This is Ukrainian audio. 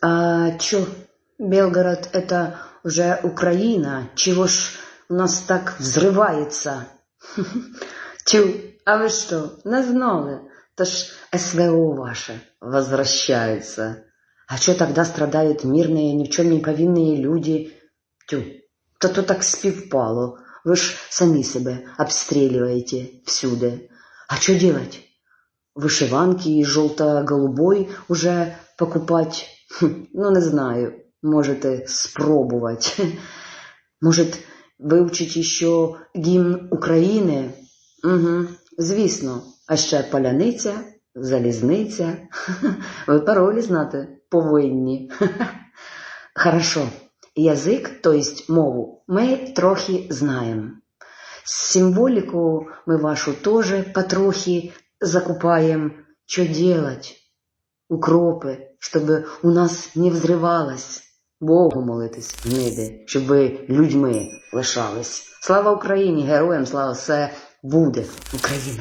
А чё, Белгород это уже Украина? Чего ж у нас так взрывается? Тю, а вы что, не знали? То ж СВО ваше возвращается. А что тогда страдают мирные, ни в чем не повинные люди? Тю, то то так співпало. Ви ж самі себе обстреливаете всюди. А что делать? Вышиванки и желто-голубой уже покупать? Ну, не знаю. Можете спробовать. Может, вивчить еще гімн України? Угу, звісно. А ще поляниця, залізниця. Ви паролі знати повинні. Хорошо. Язик, то есть мову, ми трохи знаємо. Символику мы вашу тоже потрохи закупаем. Что делать? Укропы, чтобы у нас не взрывалось. Богу молитись, гниди, щоб ви людьми лишались. Слава Україні, героям слава, все буде Україна.